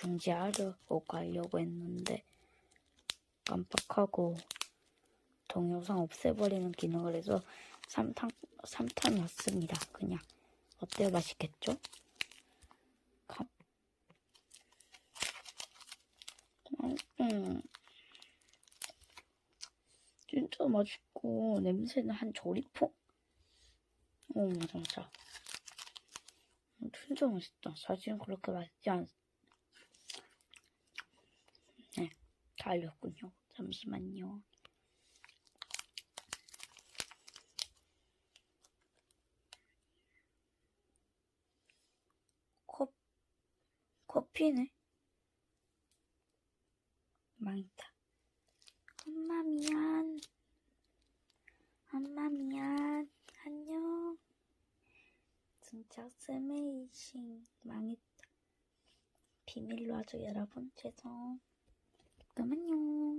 중지하려고 가려고 했는데 깜빡하고 동영상 없애버리는 기능을 해서 3탄, 3탄 왔습니다. 그냥 어때요? 맛있겠죠? 감. 음, 음. 진짜 맛있고 냄새는 한 맞아 맞아 음, 진짜 맛있다 사실은 그렇게 맛있지 않... 네, 다 알렸군요. 잠시만요. 코... 커피네? 망했다. 엄마 미안. 엄마 미안. 안녕. 진짜 스메이싱 망했다. 비밀로 하죠 여러분. 죄송 tụi mình nhu